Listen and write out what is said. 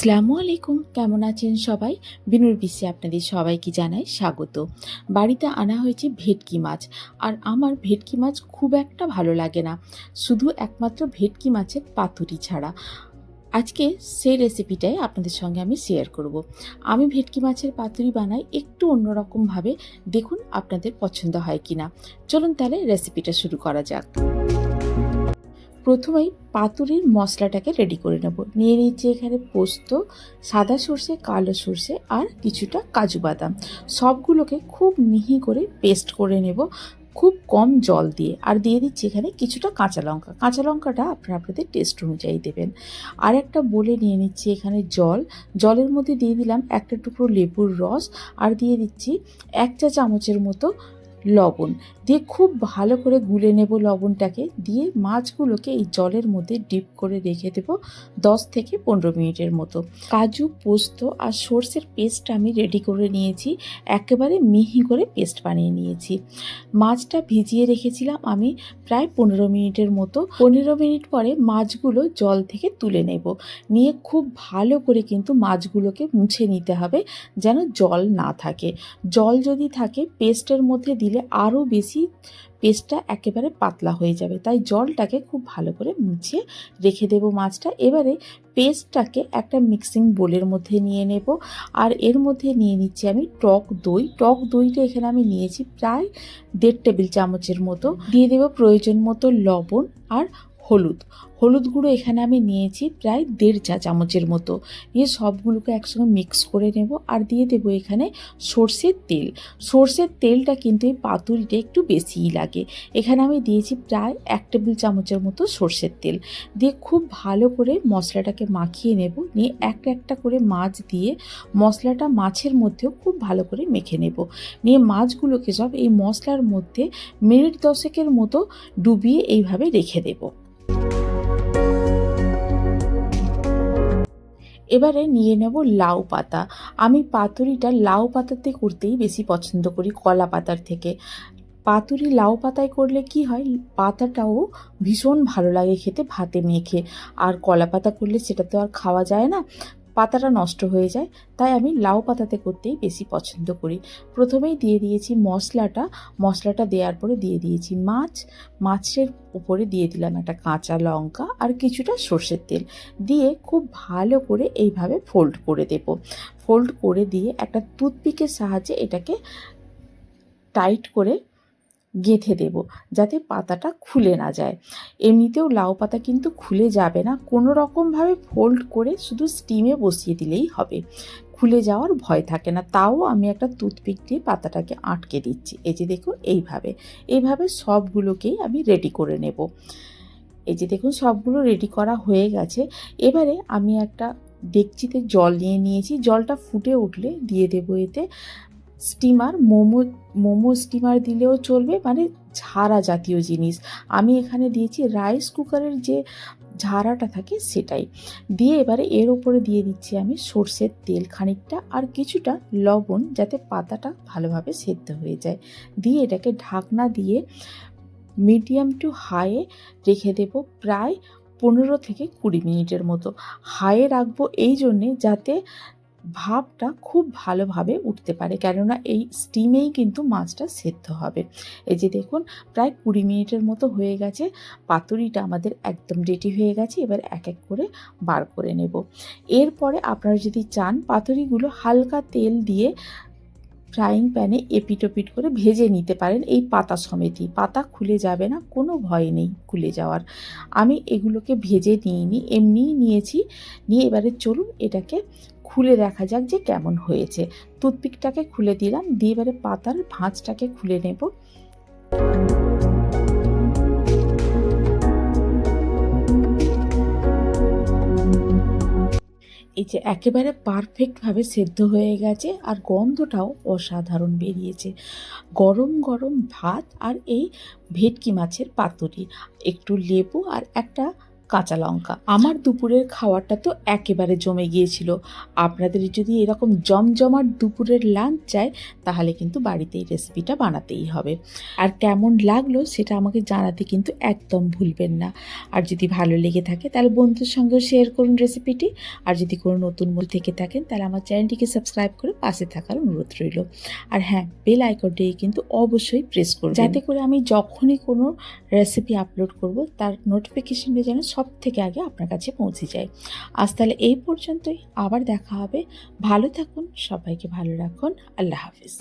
আসসালামু আলাইকুম। কেমন আছেন সবাই? বিনুর বিশ্বে আপনাদের সবাইকে জানাই স্বাগত। বাড়িতে আনা হয়েছে ভেটকি মাছ। আর আমার ভেটকি মাছ খুব একটা ভালো লাগে না। শুধু একমাত্র ভেটকি মাছের পাতুরি ছাড়া। আজকে সেই রেসিপিটাই আপনাদের সঙ্গে আমি শেয়ার করব। আমি ভেটকি মাছের পাতুরি বানাই একটু অন্যরকমভাবে। দেখুন আপনাদের পছন্দ হয় কি না চলুন তাহলে রেসিপিটা শুরু করা যাক। প্রথমেই পাতুরির মশলাটাকে রেডি করে নেব। নিয়ে নিচ্ছি এখানে পোস্ত, সাদা সর্ষে, কালো সর্ষে আর কিছুটা কাজু বাদাম। সবগুলোকে খুব মিহি করে পেস্ট করে নেব, খুব কম জল দিয়ে। আর দিয়ে দিচ্ছি এখানে কিছুটা কাঁচা লঙ্কা। কাঁচা লঙ্কাটা আপনারা আপনাদের টেস্ট অনুযায়ী দেবেন। আর একটা বলে নিয়ে নিচ্ছি এখানে জল। জলের মধ্যে দিয়ে দিলাম একটা টুকরো লেবুর রস। আর দিয়ে দিচ্ছি এক চা চামচের মতো লবণ। দিয়ে খুব ভালো করে গুলে নেব লবণটাকে। দিয়ে মাছগুলোকে এই জলের মধ্যে ডিপ করে রেখে দেব দশ থেকে পনেরো মিনিটের মতো। কাজু, পোস্ত আর সর্ষের পেস্ট আমি রেডি করে নিয়েছি। একেবারে মিহি করে পেস্ট বানিয়ে নিয়েছি। মাছটা ভিজিয়ে রেখেছিলাম আমি প্রায় পনেরো মিনিটের মতো। পনেরো মিনিট পরে মাছগুলো জল থেকে তুলে নেব। নিয়ে খুব ভালো করে কিন্তু মাছগুলোকে মুছে নিতে হবে যেন জল না থাকে। জল যদি থাকে, পেস্টের মধ্যে দিলে আরও বেশি পেস্টটা একেবারে পাতলা হয়ে যাবে। তাই জলটাকে খুব ভালো করে মুছিয়ে রেখে দেব মাছটা। এবারে পেস্টটাকে একটা মিক্সিং বোলের মধ্যে নিয়ে নেব। আর এর মধ্যে নিয়ে নিচ্ছি আমি টক দই। টক দইটা এখানে আমি নিয়েছি প্রায় দেড় টেবিল চামচের মতো। দিয়ে দেব প্রয়োজন মতো লবণ আর হলুদ। হলুদ গুঁড়ো এখানে আমি নিয়েছি প্রায় দেড় চা চামচের মতো। নিয়ে সবগুলোকে একসঙ্গে মিক্স করে নেব আর দিয়ে দেবো এখানে সর্ষের তেল। সর্ষের তেলটা কিন্তু এই পাতুরিটা একটু বেশিই লাগে। এখানে আমি দিয়েছি প্রায় এক টেবিল চামচের মতো সর্ষের তেল। দিয়ে খুব ভালো করে মশলাটাকে মাখিয়ে নেব। নিয়ে একটা একটা করে মাছ দিয়ে মশলাটা মাছের মধ্যেও খুব ভালো করে মেখে নেব। নিয়ে মাছগুলোকে সব এই মশলার মধ্যে মিনিট দশেকের মতো ডুবিয়ে এইভাবে রেখে দেবো। এবারে নিয়ে নেব লাউ পাতা। আমি পাতুরিটা লাউ পাতাতে করতেই বেশি পছন্দ করি কলা পাতার থেকে। পাতুরি লাউ পাতায় করলে কি হয়? পাতাটাও ভীষণ ভালো লাগে খেতে, ভাতে মেখে। আর কলা পাতা করলে সেটা তো আর খাওয়া যায় না। পাতাটা নষ্ট হয়ে যায়, তাই আমি লাউ পাতাতে করতেই বেশি পছন্দ করি। প্রথমেই দিয়ে দিয়েছি মশলাটা মশলাটা দেওয়ার পরে দিয়ে দিয়েছি মাছ। মাছের উপরে দিয়ে দিলাম একটা কাঁচা লঙ্কা আর কিছুটা সর্ষের তেল। দিয়ে খুব ভালো করে এইভাবে ফোল্ড করে দেব। ফোল্ড করে দিয়ে একটা টুথপিকের সাহায্যে এটাকে টাইট করে গেঁথে দেব যাতে পাতাটা খুলে না যায়। এমনিতেও লাউ পাতা কিন্তু খুলে যাবে না। কোনো রকমভাবে ফোল্ড করে শুধু স্টিমে বসিয়ে দিলেই হবে। খুলে যাওয়ার ভয় থাকে না। তাও আমি একটা টুথপিক দিয়ে পাতাটাকে আটকে দিচ্ছি। এই যে দেখুন, এইভাবে। এইভাবে সবগুলোকেই আমি রেডি করে নেব। এই যে দেখুন, সবগুলো রেডি করা হয়ে গেছে। এবারে আমি একটা ডেকচিতে জল নিয়ে নিয়েছি। জলটা ফুটে উঠলে দিয়ে দেবো এতে স্টিমার মোমো মোমো স্টিমার দিলেও চলবে মানে ঝাড়া জাতীয় জিনিস। আমি এখানে দিয়েছি রাইস কুকারের যে ঝাড়াটা থাকে সেটাই। দিয়ে এবারে এর ওপরে দিয়ে দিচ্ছি আমি সর্ষের তেল খানিকটা আর কিছুটা লবণ যাতে পাতাটা ভালোভাবে সেদ্ধ হয়ে যায়। দিয়ে এটাকে ঢাকনা দিয়ে মিডিয়াম টু হাইয়ে রেখে দেব প্রায় পনেরো থেকে কুড়ি মিনিটের মতো। হাইয়ে রাখব এই জন্যে যাতে ভাবটা খুব ভালোভাবে উঠতে পারে, কেননা এই স্টিমেই কিন্তু মাছটা সেদ্ধ হবে। এই যে দেখুন, প্রায় কুড়ি মিনিটের মতো হয়ে গেছে, পাতুরিটা আমাদের একদম রেডি হয়ে গেছে, এবার এক এক করে বার করে নেব। এরপরে আপনারা যদি চান, পাতুরিগুলো হালকা তেল দিয়ে ফ্রাইং প্যানে এপিটোপিট করে ভেজে নিতে পারেন এই পাতা সমেতই। পাতা খুলে যাবে না, কোনো ভয় নেই খুলে যাওয়ার। আমি এগুলোকে ভেজে নিইনি, এমনিই নিয়েছি। নিয়ে এবারে চলুন এটাকে খুলে দেখা যাক যে কেমন হয়েছে। টুথপিকটাকে খুলে দিলাম, দিয়ে এবারে পাতার ভাঁজটাকে খুলে নেব। এই যে একেবারে পারফেক্টভাবে সেদ্ধ হয়ে গেছে আর গন্ধটাও অসাধারণ বেরিয়েছে। গরম গরম ভাত আর এই ভেটকি মাছের পাতুরি, একটু লেবু আর একটা কাঁচা লঙ্কা। আমার দুপুরের খাওয়ারটা তো একেবারে জমে গিয়েছিল। আপনাদের যদি এরকম জমজমাট দুপুরের লাঞ্চ চাই, তাহলে কিন্তু বাড়িতে এই রেসিপিটা বানাতেই হবে। আর কেমন লাগল সেটা আমাকে জানাতে কিন্তু একদম ভুলবেন না। আর যদি ভালো লেগে থাকে, তাহলে বন্ধুর সঙ্গেও শেয়ার করুন রেসিপিটি আর যদি কোনো নতুন মূল থেকে থাকেন, তাহলে আমার চ্যানেলটিকে সাবস্ক্রাইব করে পাশে থাকার অনুরোধ রইল। আর হ্যাঁ বেল আইকনটি কিন্তু অবশ্যই প্রেস করুন যাতে করে আমি যখনই কোনো রেসিপি আপলোড করব, তার নোটিফিকেশনটা যেন সব থেকে আগে আপনার কাছে পৌঁছে যায়। আজ তাহলে এই পর্যন্তই। আবার দেখা হবে। ভালো থাকুন, সবাইকে ভালো রাখুন। আল্লাহ হাফিজ।